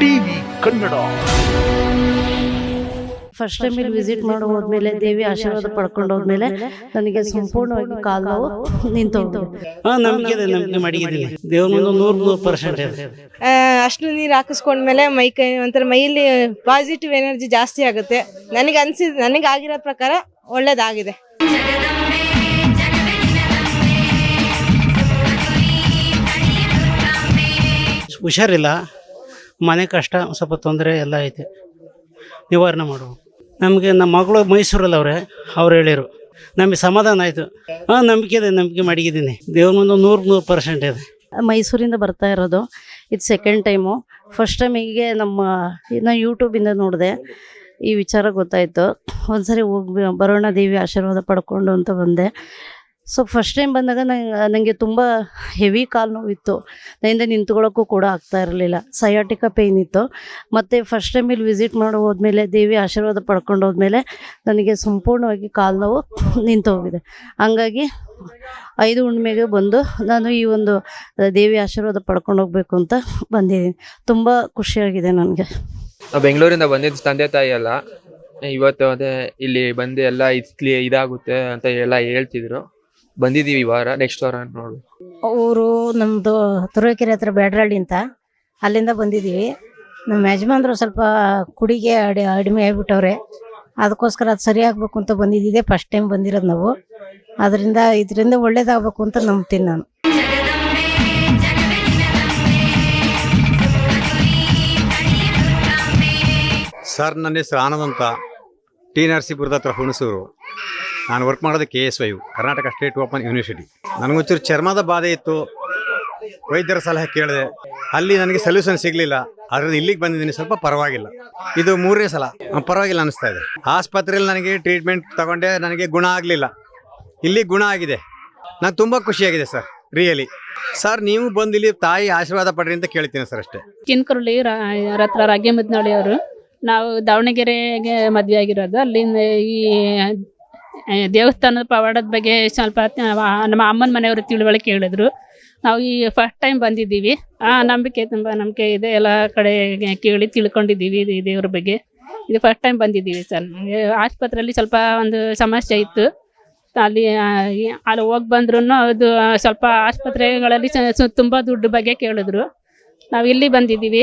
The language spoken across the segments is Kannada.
ಟಿವಿ ಕನ್ನಡ. ಫಸ್ಟ್ ಟೈಮ್ ಇಲ್ಲಿ ವಿಸಿಟ್ ಮಾಡಿ ಹೋದ್ಮೇಲೆ ದೇವಿ ಆಶೀರ್ವಾದ ಪಡ್ಕೊಂಡು ಹೋದ್ಮೇಲೆ ನನಗೆ ಸಂಪೂರ್ಣವಾಗಿ ಕಾಲು ನೋವು ನಿಂತು ನಂಬಿಕೆ ಇದೆ ನಂಬಿಕೆ ಮಾಡಿದ್ದೀನಿ ದೇವ್ರ ಮುಂದೆ ನೂರು ನೂರು ಪರ್ಸೆಂಟ್ ಅಷ್ಟು ನೀರು ಹಾಕಿಸ್ಕೊಂಡ್ಮೇಲೆ ಮೈ ಕೈ ಒಂಥರ ಮೈಯಲ್ಲಿ ಪಾಸಿಟಿವ್ ಎನರ್ಜಿ ಜಾಸ್ತಿ ಆಗುತ್ತೆ. ನನಗೆ ಅನ್ಸಿದ್ ನನಗೆ ಆಗಿರೋ ಪ್ರಕಾರ ಒಳ್ಳೇದಾಗಿದೆ. ಹುಷಾರಿಲ್ಲ. ಮನೆ ಕಷ್ಟ ಸ್ವಲ್ಪ ತೊಂದರೆ ಎಲ್ಲ ಐತೆ. ನಿವಾರಣೆ ಮಾಡುವ. ನಮಗೆ ನಮ್ಮ ಮಗಳು ಮೈಸೂರಲ್ಲವ್ರೆ ಅವ್ರು ಹೇಳಿರು. ನಮಗೆ ಸಮಾಧಾನ ಆಯಿತು. ಹಾಂ, ನಂಬಿಕೆ ಇದೆ, ನಂಬಿಕೆ ಮಡಗಿದ್ದೀನಿ ದೇವ್ರ ಮುಂದೆ ನೂರು ನೂರು ಪರ್ಸೆಂಟ್ ಇದೆ. ಮೈಸೂರಿಂದ ಬರ್ತಾ ಇರೋದು, ಇದು ಸೆಕೆಂಡ್ ಟೈಮು ಫಸ್ಟ್ ಟೈಮ್ ಹೀಗೆ ನಮ್ಮ ನಾನು ಯೂಟ್ಯೂಬಿಂದ ನೋಡಿದೆ, ಈ ವಿಚಾರ ಗೊತ್ತಾಯಿತು. ಒಂದ್ಸರಿ ಹೋಗಿ ಬರೋಣ ದೇವಿ ಆಶೀರ್ವಾದ ಪಡ್ಕೊಂಡು ಅಂತ ಬಂದೆ. ಸೊ ಫಸ್ಟ್ ಟೈಮ್ ಬಂದಾಗ ನನಗೆ ತುಂಬ ಹೆವಿ ಕಾಲು ನೋವಿತ್ತು. ನಿಂದ ನಿಂತ್ಕೊಳ್ಳೋಕ್ಕೂ ಕೂಡ ಆಗ್ತಾ ಇರಲಿಲ್ಲ. ಸಯಾಟಿಕ ಪೇಯ್ನ್ ಇತ್ತು. ಮತ್ತು ಫಸ್ಟ್ ಟೈಮ್ ಇಲ್ಲಿ ವಿಸಿಟ್ ಮಾಡಿ ಹೋದ್ಮೇಲೆ, ದೇವಿ ಆಶೀರ್ವಾದ ಪಡ್ಕೊಂಡು ಹೋದ್ಮೇಲೆ ನನಗೆ ಸಂಪೂರ್ಣವಾಗಿ ಕಾಲು ನೋವು ನಿಂತು ಹೋಗಿದೆ. ಹಂಗಾಗಿ ಐದು ಹುಣ್ಣಿಮೆಗೆ ಬಂದು ನಾನು ಈ ಒಂದು ದೇವಿ ಆಶೀರ್ವಾದ ಪಡ್ಕೊಂಡು ಹೋಗಬೇಕು ಅಂತ ಬಂದಿದ್ದೀನಿ. ತುಂಬ ಖುಷಿಯಾಗಿದೆ ನನಗೆ. ಬೆಂಗಳೂರಿಂದ ಬಂದಿದ್ದು ತಂದೆ ತಾಯಿ ಎಲ್ಲ ಇವತ್ತು ಅದೇ ಇಲ್ಲಿ ಬಂದು ಎಲ್ಲ ಇಸ್ಲಿ ಇದಾಗುತ್ತೆ ಅಂತ ಎಲ್ಲ ಹೇಳ್ತಿದ್ರು. ಬಂದಿದೀವಿ ಈ ವಾರ ನೆಕ್ಸ್ಟ್ ವಾರ ನೋಡು ಊರು ನಮ್ಮದು ತುರುವೇಕೆರೆ ಹತ್ರ ಬ್ಯಾಡ್ರಳ್ಳಿ ಅಂತ. ಅಲ್ಲಿಂದ ಬಂದಿದ್ದೀವಿ. ನಮ್ಮ ಯಜಮಾನ್ರು ಸ್ವಲ್ಪ ಕುಡಿಗೆ ಅಡಿ ಅಡಿಮೆ ಆಗ್ಬಿಟ್ಟವ್ರೆ. ಅದಕ್ಕೋಸ್ಕರ ಅದು ಸರಿ ಆಗ್ಬೇಕು ಅಂತ ಬಂದಿದ್ದಿದೆ ಫಸ್ಟ್ ಟೈಮ್ ಬಂದಿರೋದು ನಾವು. ಅದರಿಂದ ಇದರಿಂದ ಒಳ್ಳೇದಾಗಬೇಕು ಅಂತ ನಂಬ್ತೀನಿ ನಾನು. ಸರ್ ನನ್ನ ಹೆಸರು ಆನಂದ್ ಅಂತ. ಟಿ ನರಸೀಪುರದ ಹತ್ರ ಹುಣಸೂರು. ನಾನು ವರ್ಕ್ ಮಾಡೋದು K S Y Karnataka state open university ನನಗೊಂಚೂರು ಚರ್ಮದ ಬಾಧೆ ಇತ್ತು. ವೈದ್ಯರ ಸಲಹೆ ಕೇಳಿದೆ. ಅಲ್ಲಿ ನನಗೆ ಸೊಲ್ಯೂಷನ್ ಸಿಗಲಿಲ್ಲ. ಅದರಿಂದ ಇಲ್ಲಿಗೆ ಬಂದಿದ್ದೀನಿ. ಸ್ವಲ್ಪ ಪರವಾಗಿಲ್ಲ. ಇದು ಮೂರನೇ ಸಲ. ಪರವಾಗಿಲ್ಲ ಅನಿಸ್ತಾ ಇದೆ. ಆಸ್ಪತ್ರೆಯಲ್ಲಿ ನನಗೆ ಟ್ರೀಟ್ಮೆಂಟ್ ತಗೊಂಡೆ. ನನಗೆ ಗುಣ ಆಗಲಿಲ್ಲ. ಇಲ್ಲಿ ಗುಣ ಆಗಿದೆ. ನಾನು ತುಂಬ ಖುಷಿಯಾಗಿದೆ ಸರ್. ರಿಯಲಿ ಸರ್, ನೀವು ಬಂದು ಇಲ್ಲಿ ತಾಯಿ ಆಶೀರ್ವಾದ ಪಡ್ರಿ ಅಂತ ಕೇಳ್ತೀನಿ ಸರ್ ಅಷ್ಟೇ. ಕಿನ್ಕುರುಳಿ ಹತ್ರ ರಾಗಿ ಮುದ್ನಳ್ಳಿ ಅವರು. ನಾವು ದಾವಣಗೆರೆಗೆ ಮದುವೆ ಆಗಿರೋದು. ಅಲ್ಲಿಂದ ಈ ದೇವಸ್ಥಾನದ ಪವಾಡದ ಬಗ್ಗೆ ಸ್ವಲ್ಪ ನಮ್ಮ ಅಮ್ಮನ ಮನೆಯವರು ತಿಳುವಳಿಕೆ ಹೇಳಿದ್ರು ನಾವು ಈ ಫಸ್ಟ್ ಟೈಮ್ ಬಂದಿದ್ದೀವಿ. ಆ, ನಂಬಿಕೆ ತುಂಬ ನಂಬಿಕೆ ಇದೆ. ಎಲ್ಲ ಕಡೆ ಕೇಳಿ ತಿಳ್ಕೊಂಡಿದ್ದೀವಿ ಈ ದೇವ್ರ ಬಗ್ಗೆ. ಇದು ಫಸ್ಟ್ ಟೈಮ್ ಬಂದಿದ್ದೀವಿ ಸರ್. ಆಸ್ಪತ್ರೆಯಲ್ಲಿ ಸ್ವಲ್ಪ ಒಂದು ಸಮಸ್ಯೆ ಇತ್ತು. ಅಲ್ಲಿ ಅಲ್ಲಿ ಹೋಗಿ ಬಂದ್ರೂ ಅದು ಸ್ವಲ್ಪ ಆಸ್ಪತ್ರೆಗಳಲ್ಲಿ ತುಂಬ ದುಡ್ಡು ಬಗ್ಗೆ ಕೇಳಿದ್ರು. ನಾವು ಇಲ್ಲಿ ಬಂದಿದ್ದೀವಿ.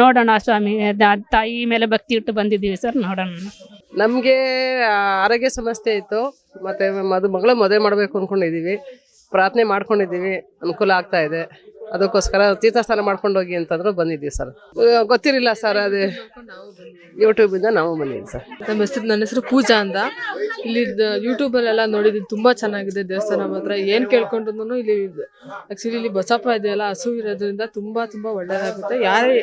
ನೋಡೋಣ ಸ್ವಾಮಿ ತಾಯಿ ಮೇಲೆ ಭಕ್ತಿ ಇಟ್ಟು ಬಂದಿದ್ದೀವಿ ಸರ್, ನೋಡೋಣ. ನಮಗೆ ಆರೋಗ್ಯ ಸಮಸ್ಯೆ ಇತ್ತು. ಮತ್ತೆ ಮದು ಮಗಳ ಮದುವೆ ಮಾಡಬೇಕು ಅಂದ್ಕೊಂಡಿದ್ದೀವಿ ಪ್ರಾರ್ಥನೆ ಮಾಡ್ಕೊಂಡಿದ್ದೀವಿ. ಅನುಕೂಲ ಆಗ್ತಾ ಇದೆ. ಅದಕ್ಕೋಸ್ಕರ ತೀರ್ಥಸ್ಥಾನ ಮಾಡ್ಕೊಂಡು ಹೋಗಿ ಅಂತಂದ್ರು ಬಂದಿದ್ದೀವಿ ಸರ್. ಗೊತ್ತಿರಲಿಲ್ಲ ಸರ್, ಅದೇ ಯೂಟ್ಯೂಬ್ ಇಂದ ನಾವು ಬಂದಿದ್ದೀವಿ ಸರ್. ನಮ್ಮ ಹೆಸರು, ನನ್ನ ಹೆಸರು ಪೂಜಾ ಅಂತ. ಇಲ್ಲಿ ಯೂಟ್ಯೂಬಲ್ಲೆಲ್ಲ ನೋಡಿದ್ದೀನಿ, ತುಂಬ ಚೆನ್ನಾಗಿದೆ ದೇವಸ್ಥಾನ ಮಾತ್ರ. ಏನು ಕೇಳ್ಕೊಂಡ್ರು ಇಲ್ಲಿ ಆ್ಯಕ್ಚುಲಿ ಇಲ್ಲಿ ಬಸಪ್ಪ ಇದೆಯಲ್ಲ, ಹಸು ಇರೋದ್ರಿಂದ ತುಂಬ ತುಂಬ ಒಳ್ಳೇದಾಗುತ್ತೆ. ಯಾರೇ,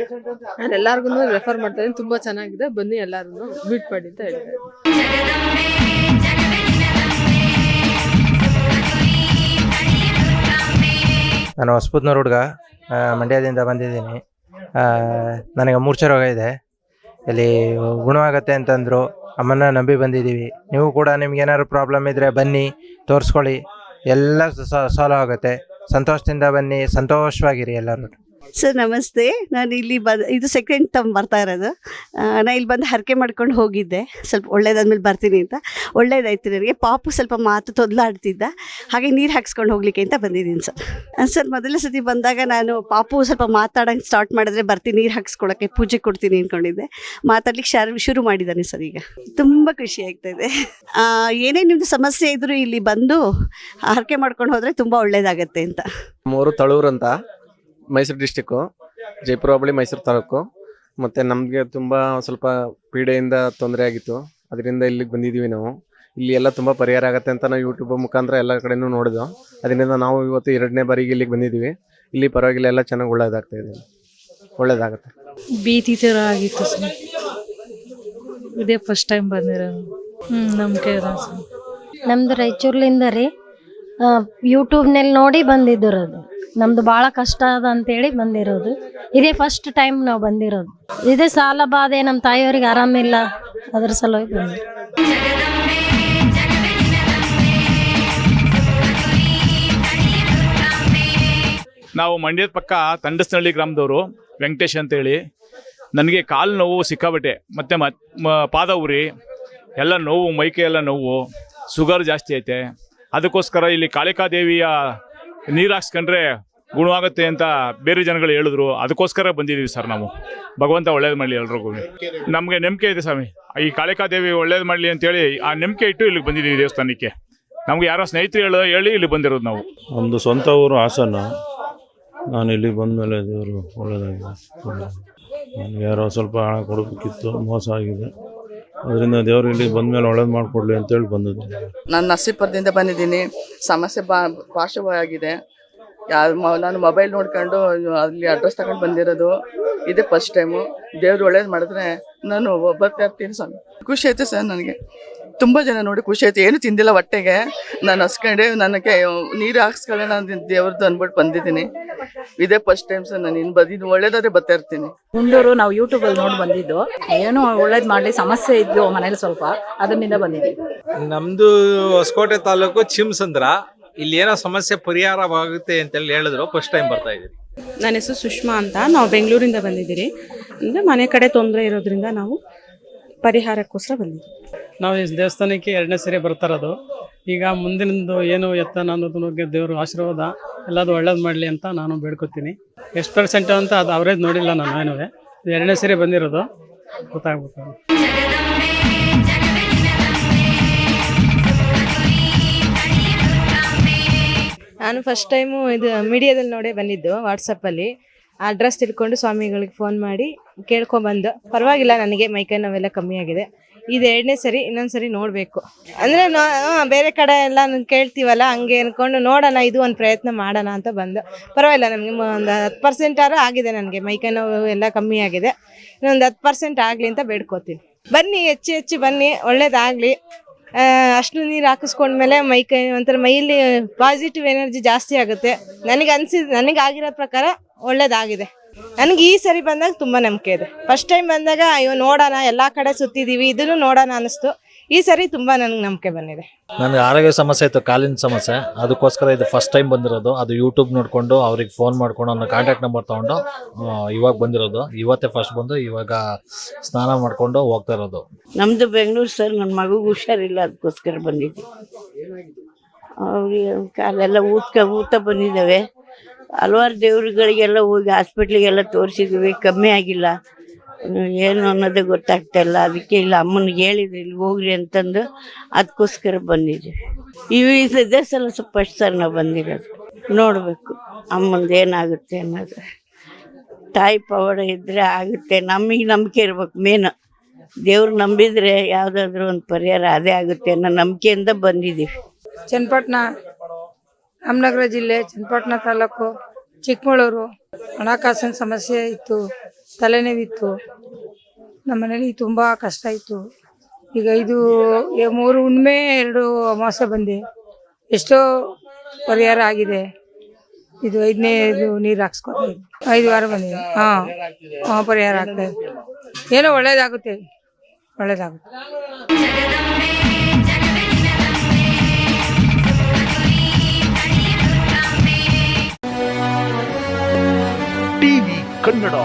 ನಾನು ಎಲ್ಲರಿಗೂ ರೆಫರ್ ಮಾಡ್ತಾ ಇದ್ದೀನಿ, ತುಂಬ ಚೆನ್ನಾಗಿದೆ. ಬನ್ನಿ ಎಲ್ಲರೂ ಮೀಟ್ ಮಾಡಿ ಅಂತ ಹೇಳ್ತಾರೆ ನಾನು ಹೊಸಪುತ್ನೂರು ಹುಡುಗ ಮಂಡ್ಯದಿಂದ ಬಂದಿದ್ದೀನಿ. ನನಗೆ ಮೂರ್ಛೆ ರೋಗ ಇದೆ. ಇಲ್ಲಿ ಗುಣವಾಗತ್ತೆ ಅಂತಂದರು, ಅಮ್ಮನ್ನ ನಂಬಿ ಬಂದಿದ್ದೀವಿ. ನೀವು ಕೂಡ ನಿಮ್ಗೆ ಏನಾದ್ರು ಪ್ರಾಬ್ಲಮ್ ಇದ್ದರೆ ಬನ್ನಿ, ತೋರಿಸ್ಕೊಳ್ಳಿ. ಎಲ್ಲ ಸಾಲ್ವ್ ಆಗುತ್ತೆ. ಸಂತೋಷದಿಂದ ಬನ್ನಿ, ಸಂತೋಷವಾಗಿರಿ ಎಲ್ಲರೂ ಸರ್ ನಮಸ್ತೆ. ನಾನು ಇಲ್ಲಿ ಬ ಇದು ಸೆಕೆಂಡ್ ಟರ್ಮ್ ಬರ್ತಾ ಇರೋದು. ನಾನು ಇಲ್ಲಿ ಬಂದು ಹರಕೆ ಮಾಡ್ಕೊಂಡು ಹೋಗಿದ್ದೆ. ಸ್ವಲ್ಪ ಒಳ್ಳೇದಾದ್ಮೇಲೆ ಬರ್ತೀನಿ ಅಂತ. ಒಳ್ಳೇದಾಯ್ತು ನನಗೆ. ಪಾಪು ಸ್ವಲ್ಪ ಮಾತು ತೊದಲಾಡ್ತಿದ್ದ. ಹಾಗೆ ನೀರು ಹಾಕ್ಸ್ಕೊಂಡು ಹೋಗ್ಲಿಕ್ಕೆ ಅಂತ ಬಂದಿದ್ದೀನಿ ಸರ್. ಸರ್, ಮೊದಲ ಸತಿ ಬಂದಾಗ ನಾನು ಪಾಪು ಸ್ವಲ್ಪ ಮಾತಾಡೋಕ್ಕೆ ಸ್ಟಾರ್ಟ್ ಮಾಡಿದ್ರೆ ಬರ್ತೀನಿ, ನೀರು ಹಾಕ್ಸ್ಕೊಳಕ್ಕೆ ಪೂಜೆ ಕೊಡ್ತೀನಿ ಅಂದ್ಕೊಂಡಿದ್ದೆ ಮಾತಾಡ್ಲಿಕ್ಕೆ ಶಾರ್, ಶುರು ಮಾಡಿದ್ದಾನೆ ಸರ್ ಈಗ. ತುಂಬ ಖುಷಿ ಆಗ್ತಾ ಇದೆ. ಏನೇ ನಿಮ್ಮದು ಸಮಸ್ಯೆ ಇದ್ದರೂ ಇಲ್ಲಿ ಬಂದು ಹರಕೆ ಮಾಡ್ಕೊಂಡು ಹೋದರೆ ತುಂಬ ಒಳ್ಳೇದಾಗತ್ತೆ ಅಂತ. ಮೂರು ತಳೂರು ಅಂತ. ಮೈಸೂರು ಡಿಸ್ಟಿಕ್ಕು ಜೈಪುರ ಹೋಬಳಿ ಮೈಸೂರು ತಾಲೂಕು. ಮತ್ತು ನಮಗೆ ತುಂಬ ಸ್ವಲ್ಪ ಪೀಡೆಯಿಂದ ತೊಂದರೆ ಆಗಿತ್ತು. ಅದರಿಂದ ಇಲ್ಲಿಗೆ ಬಂದಿದ್ದೀವಿ ನಾವು. ಇಲ್ಲಿ ಎಲ್ಲ ತುಂಬ ಪರಿಹಾರ ಆಗುತ್ತೆ ಅಂತ ನಾವು ಯೂಟ್ಯೂಬ್ ಮುಖಾಂತರ ಎಲ್ಲ ಕಡೆಯೂ ನೋಡಿದ್ವು. ಅದರಿಂದ ನಾವು ಇವತ್ತು ಎರಡನೇ ಬಾರಿಗೆ ಇಲ್ಲಿಗೆ ಬಂದಿದ್ದೀವಿ ಇಲ್ಲಿ ಪರವಾಗಿಲ್ಲ ಎಲ್ಲ ಚೆನ್ನಾಗಿ ಒಳ್ಳೇದಾಗ್ತಾ ಇದೆ. ಒಳ್ಳೇದಾಗುತ್ತೆ. ಭೀತಿ ಥರ ಆಗಿತ್ತು ಸರ್. ಇದೇ ಫಸ್ಟ್ ಟೈಮ್ ಬಂದಿರೋದು. ಹ್ಞೂ ನಂಬಿಕೆ ಇದೆ ಸರ್. ನಮ್ದು ರಾಯಚೂರ್ಲಿಂದ ರೀ. ಯೂಟ್ಯೂಬ್ನಲ್ಲಿ ನೋಡಿ ಬಂದಿದ್ದಿರೋದು ನಮ್ದು ಭಾಳ ಕಷ್ಟ ಅದ ಅಂತೇಳಿ ಬಂದಿರೋದು. ಇದೇ ಫಸ್ಟ್ ಟೈಮ್ ನಾವು ಬಂದಿರೋದು. ಇದೇ ಸಾಲ ಬಾಧೆ ನಮ್ಮ ತಾಯಿಯವ್ರಿಗೆ ಆರಾಮಿಲ್ಲ ಅದ್ರ ಸಲುವಾಗಿ ಬಂದಿರೋದು ನಾವು ಮಂಡ್ಯದ ಪಕ್ಕ ತಂಡಸ್ನಹಳ್ಳಿ ಗ್ರಾಮದವರು, ವೆಂಕಟೇಶ್ ಅಂತೇಳಿ. ನನಗೆ ಕಾಲು ನೋವು ಸಿಕ್ಕಾಬಟ್ಟೆ ಮತ್ತು ಮತ್ ಮ- ಪಾದ ಉರಿ, ಎಲ್ಲ ನೋವು, ಮೈಕೈ ಎಲ್ಲ ನೋವು ಶುಗರ್ ಜಾಸ್ತಿ ಐತೆ. ಅದಕ್ಕೋಸ್ಕರ ಇಲ್ಲಿ ಕಾಳಿಕಾದೇವಿಯ ನೀರು ಹಾಕ್ಸ್ಕೊಂಡ್ರೆ ಗುಣವಾಗುತ್ತೆ ಅಂತ ಬೇರೆ ಜನಗಳು ಹೇಳಿದ್ರು. ಅದಕ್ಕೋಸ್ಕರ ಬಂದಿದ್ದೀವಿ ಸರ್ ನಾವು. ಭಗವಂತ ಒಳ್ಳೇದು ಮಾಡಲಿ ಎಲ್ರಿಗೂ. ನಮಗೆ ನಂಬಿಕೆ ಇದೆ ಸ್ವಾಮಿ. ಈ ಕಾಳಿಕಾದೇವಿ ಒಳ್ಳೇದು ಮಾಡಲಿ ಅಂತೇಳಿ ಆ ನಂಬಿಕೆ ಇಟ್ಟು ಇಲ್ಲಿಗೆ ಬಂದಿದ್ದೀವಿ ದೇವಸ್ಥಾನಕ್ಕೆ. ನಮ್ಗೆ ಯಾರೋ ಸ್ನೇಹಿತರು ಹೇಳೋ ಹೇಳಿ ಇಲ್ಲಿ ಬಂದಿರೋದು ನಾವು. ನಮ್ಮದು ಸ್ವಂತ ಊರು ಹಾಸನ. ನಾನು ಇಲ್ಲಿ ಬಂದ ಮೇಲೆ ದೇವರು ಒಳ್ಳೆಯದಾಗಿದೆ ನನಗೆ ಯಾರೋ ಸ್ವಲ್ಪ ಹಣ ಕೊಡಬೇಕಿತ್ತು ಮೋಸ ಆಗಿದೆ. ಅದರಿಂದ ದೇವರು ಇಲ್ಲಿ ಬಂದ ಮೇಲೆ ಒಳ್ಳೇದು ಮಾಡಿಕೊಡ್ಲಿ ಅಂತೇಳಿ ಬಂದಿದ್ದೀನಿ ನಾನು ನಸೀಪುರದಿಂದ ಬಂದಿದ್ದೀನಿ. ಸಮಸ್ಯೆ ಬಾ ಪಾರ್ಶ್ವವಾಗಿದೆ. ಯಾವ ನಾನು ಮೊಬೈಲ್ ನೋಡ್ಕೊಂಡು ಅಲ್ಲಿ ಅಡ್ರೆಸ್ ತಗೊಂಡು ಬಂದಿರೋದು. ಇದೇ ಫಸ್ಟ್ ಟೈಮು ದೇವ್ರು ಒಳ್ಳೇದು ಮಾಡಿದ್ರೆ ನಾನು ಬರ್ತಾ ಇರ್ತೀನಿ ಸ್ವಾಮಿ. ಖುಷಿ ಆಯ್ತು ಸರ್ ನನಗೆ. ತುಂಬ ಜನ ನೋಡಿ ಖುಷಿ ಆಯ್ತು. ಏನು ತಿಂದಿಲ್ಲ ಹೊಟ್ಟೆಗೆ. ನಾನು ಹಸ್ಕೊಂಡೆ ನನಗೆ ನೀರು ಹಾಕ್ಸ್ಕೊಳ್ಳೋಣ ನಾನು ದೇವ್ರದ್ದು ಅಂದ್ಬಿಟ್ಟು ಬಂದಿದ್ದೀನಿ. ಇದೇ ಫಸ್ಟ್ ಟೈಮ್ ಸರ್ ನಾನು ಇನ್ನು ಬಂದಿದ್ದು ಒಳ್ಳೇದಾದ್ರೆ ಬರ್ತಾ ಇರ್ತೀನಿ. ಗುಂಡೂರು ನಾವು ಯೂಟ್ಯೂಬಲ್ಲಿ ನೋಡಿ ಬಂದಿದ್ದು. ಏನೋ ಒಳ್ಳೇದು ಮಾಡಲಿ ಸಮಸ್ಯೆ ಇದ್ದು ಮನೇಲಿ ಸ್ವಲ್ಪ. ಅದರಿಂದ ಬಂದಿದ್ದೀವಿ ನಮ್ದು ಹೊಸಕೋಟೆ ತಾಲೂಕು ಚಿಮ್ಸಂದ್ರ. ಇಲ್ಲಿ ಏನೋ ಸಮಸ್ಯೆ ಪರಿಹಾರವಾಗುತ್ತೆ ಅಂತೇಳಿ ಹೇಳಿದ್ರು. ಫಸ್ಟ್ ಟೈಮ್ ಬರ್ತಾ ಇದ್ದೀವಿ ನನ್ನ ಹೆಸರು ಸುಷ್ಮಾ ಅಂತ. ನಾವು ಬೆಂಗಳೂರಿಂದ ಬಂದಿದ್ದೀರಿ. ಅಂದರೆ ಮನೆ ಕಡೆ ತೊಂದರೆ ಇರೋದ್ರಿಂದ ನಾವು ಪರಿಹಾರಕ್ಕೋಸ್ಕರ ಬಂದಿದ್ದೀವಿ. ನಾವು ಈ ದೇವಸ್ಥಾನಕ್ಕೆ ಎರಡನೇ ಸರಿ ಬರ್ತಾ ಇರೋದು. ಈಗ ಮುಂದಿನದು ಏನು ಎತ್ತನ ಅನ್ನೋದನ್ನ ದೇವರು ಆಶೀರ್ವಾದ ಎಲ್ಲದು ಒಳ್ಳೇದು ಮಾಡಲಿ ಅಂತ ನಾನು ಬೇಡ್ಕೊತೀನಿ. ಎಷ್ಟು ಪರ್ಸೆಂಟ್ ಅಂತ ಅದು ಅವರೇಜ್ ನೋಡಿಲ್ಲ ನಾನು ಏನೂ ಎರಡನೇ ಸರಿ ಬಂದಿರೋದು. ಗೊತ್ತಾಗ್ಬೇಕು ನಾನು ಫಸ್ಟ್ ಟೈಮು ಇದು ಮೀಡಿಯಾದಲ್ಲಿ ನೋಡೇ ಬಂದಿದ್ದು ವಾಟ್ಸಪ್ಪಲ್ಲಿ ಅಡ್ರೆಸ್ ತಿಳ್ಕೊಂಡು ಸ್ವಾಮಿಗಳಿಗೆ ಫೋನ್ ಮಾಡಿ ಕೇಳ್ಕೊಂಬಂದು ಪರವಾಗಿಲ್ಲ ನನಗೆ ಮೈಕೈ ನೋವೆಲ್ಲ ಕಮ್ಮಿ ಆಗಿದೆ. ಇದು ಎರಡನೇ ಸರಿ, ಇನ್ನೊಂದು ಸರಿ ನೋಡಬೇಕು. ಅಂದರೆ ಬೇರೆ ಕಡೆ ಎಲ್ಲ ನಾನು ಕೇಳ್ತೀವಲ್ಲ, ಹಂಗೆ ಅಂದ್ಕೊಂಡು ನೋಡೋಣ, ಇದು ಒಂದು ಪ್ರಯತ್ನ ಮಾಡೋಣ ಅಂತ ಬಂದು. ಪರವಾಗಿಲ್ಲ ನನಗೆ ಒಂದು ಹತ್ತು ಪರ್ಸೆಂಟ್ ಆದ್ರೂ ಆಗಿದೆ ನನಗೆ ಮೈಕೈ ನೋವು ಎಲ್ಲ ಕಮ್ಮಿ ಆಗಿದೆ. ಇನ್ನೊಂದು ಹತ್ತು ಪರ್ಸೆಂಟ್ ಆಗಲಿ ಅಂತ ಬೇಡ್ಕೋತೀನಿ. ಬನ್ನಿ, ಹೆಚ್ಚು ಹೆಚ್ಚು ಬನ್ನಿ, ಒಳ್ಳೇದಾಗಲಿ. ಅಷ್ಟು ನೀರು ಹಾಕಿಸ್ಕೊಂಡ್ಮೇಲೆ ಮೈ ಕೈ ಒಂಥರ ಮೈಯಲ್ಲಿ ಪಾಸಿಟಿವ್ ಎನರ್ಜಿ ಜಾಸ್ತಿ ಆಗುತ್ತೆ. ನನಗೆ ಅನ್ಸಿದ್, ನನಗೆ ಆಗಿರೋ ಪ್ರಕಾರ ಒಳ್ಳೇದಾಗಿದೆ. ನನಗೆ ಈ ಸರಿ ಬಂದಾಗ ತುಂಬ ನಂಬಿಕೆ ಇದೆ. ಫಸ್ಟ್ ಟೈಮ್ ಬಂದಾಗ, ಅಯ್ಯೋ ನೋಡೋಣ, ಎಲ್ಲ ಕಡೆ ಸುತ್ತಿದ್ದೀವಿ ಇದನ್ನು ನೋಡೋಣ ಅನ್ನಿಸ್ತು. ಈ ಸರಿ ತುಂಬಾ ನನಗೆ ನಂಬಿಕೆ ಬಂದಿದೆ. ನನಗೆ ಆರೋಗ್ಯ ಸಮಸ್ಯೆ ಇತ್ತು ಕಾಲಿನ ಸಮಸ್ಯೆ. ಅದಕ್ಕೋಸ್ಕರ ಇದು ಫಸ್ಟ್ ಟೈಮ್ ಬಂದಿರೋದು. ಅದು ಯೂಟ್ಯೂಬ್ ನೋಡಿಕೊಂಡು ಅವ್ರಿಗೆ ಫೋನ್ ಮಾಡ್ಕೊಂಡು ಅವ್ನ ಕಾಂಟ್ಯಾಕ್ಟ್ ನಂಬರ್ ತೊಗೊಂಡು ಇವಾಗ ಬಂದಿರೋದು. ಇವತ್ತೇ ಫಸ್ಟ್ ಬಂದು ಇವಾಗ ಸ್ನಾನ ಮಾಡಿಕೊಂಡು ಹೋಗ್ತಾ ಇರೋದು. ನಮ್ಮದು ಬೆಂಗಳೂರು ಸರ್ ನನ್ನ ಮಗುಗೆ ಹುಷಾರಿಲ್ಲ ಅದಕ್ಕೋಸ್ಕರ ಬಂದಿದ್ದೆ. ಅವ್ರಿಗೆ ಕಾಲೆಲ್ಲ ಊದ್ಕ ಊತ ಬಂದಿದ್ದಾವೆ. ಹಲವಾರು ದೇವ್ರುಗಳಿಗೆಲ್ಲ ಹೋಗಿ ಹಾಸ್ಪಿಟ್ಲಿಗೆಲ್ಲ ತೋರಿಸಿದ್ವಿ ಕಮ್ಮಿ ಆಗಿಲ್ಲ. ಏನು ಅನ್ನೋದು ಗೊತ್ತಾಗ್ತಾಯಿಲ್ಲ ಅದಕ್ಕೆ ಇಲ್ಲ ಅಮ್ಮನಿಗೆ ಹೇಳಿದ್ರು, ಇಲ್ಲಿ ಹೋಗ್ರಿ ಅಂತಂದು ಅದಕ್ಕೋಸ್ಕರ ಬಂದಿದ್ದೀವಿ ಇವು ಇದೇ ಸಲ ಸ್ವಲ್ಪ ಫಸ್ಟ್ ನಾವು ಬಂದಿರೋದು. ನೋಡಬೇಕು ಅಮ್ಮಂದು ಏನಾಗುತ್ತೆ ಅನ್ನೋದು. ತಾಯಿ ಪವಾಡ ಇದ್ದರೆ ಆಗುತ್ತೆ. ನಮಗೆ ನಂಬಿಕೆ ಇರ್ಬೇಕು ಮೇನ್. ದೇವ್ರು ನಂಬಿದರೆ ಯಾವುದಾದ್ರೂ ಒಂದು ಪರಿಹಾರ ಅದೇ ಆಗುತ್ತೆ ಅನ್ನೋ ನಂಬಿಕೆಯಿಂದ ಬಂದಿದ್ದೀವಿ. ಚನ್ನಪಟ್ಟಣ ರಾಮನಗರ ಜಿಲ್ಲೆ ಚನ್ನಪಟ್ಟಣ ತಾಲೂಕು. ಚಿಕ್ಕಮಗಳೂರು ಹಣಕಾಸಿನ ಸಮಸ್ಯೆ ಇತ್ತು, ತಲೆನೋವಿತ್ತು. ನಮ್ಮ ಮನೇಲಿ ತುಂಬ ಕಷ್ಟ ಇತ್ತು. ಈಗ ಇದು ಮೂರು ಹುಣ್ಣಿಮೆ ಎರಡು ಅಮಾವಾಸ್ಯೆ ಬಂದೆ. ಎಷ್ಟೋ ಪರಿಹಾರ ಆಗಿದೆ. ಇದು ಐದನೇ ಇದು ನೀರು ಹಾಕ್ಸ್ಕೊತಾ ಐದು ವಾರ ಬಂದಿದೆ. ಹಾಂ ಹಾಂ, ಪರಿಹಾರ ಆಗ್ತಾ ಇದೆ. ಏನೋ ಒಳ್ಳೇದಾಗುತ್ತೆ ಒಳ್ಳೇದಾಗುತ್ತೆ. ಕನ್ನಡ.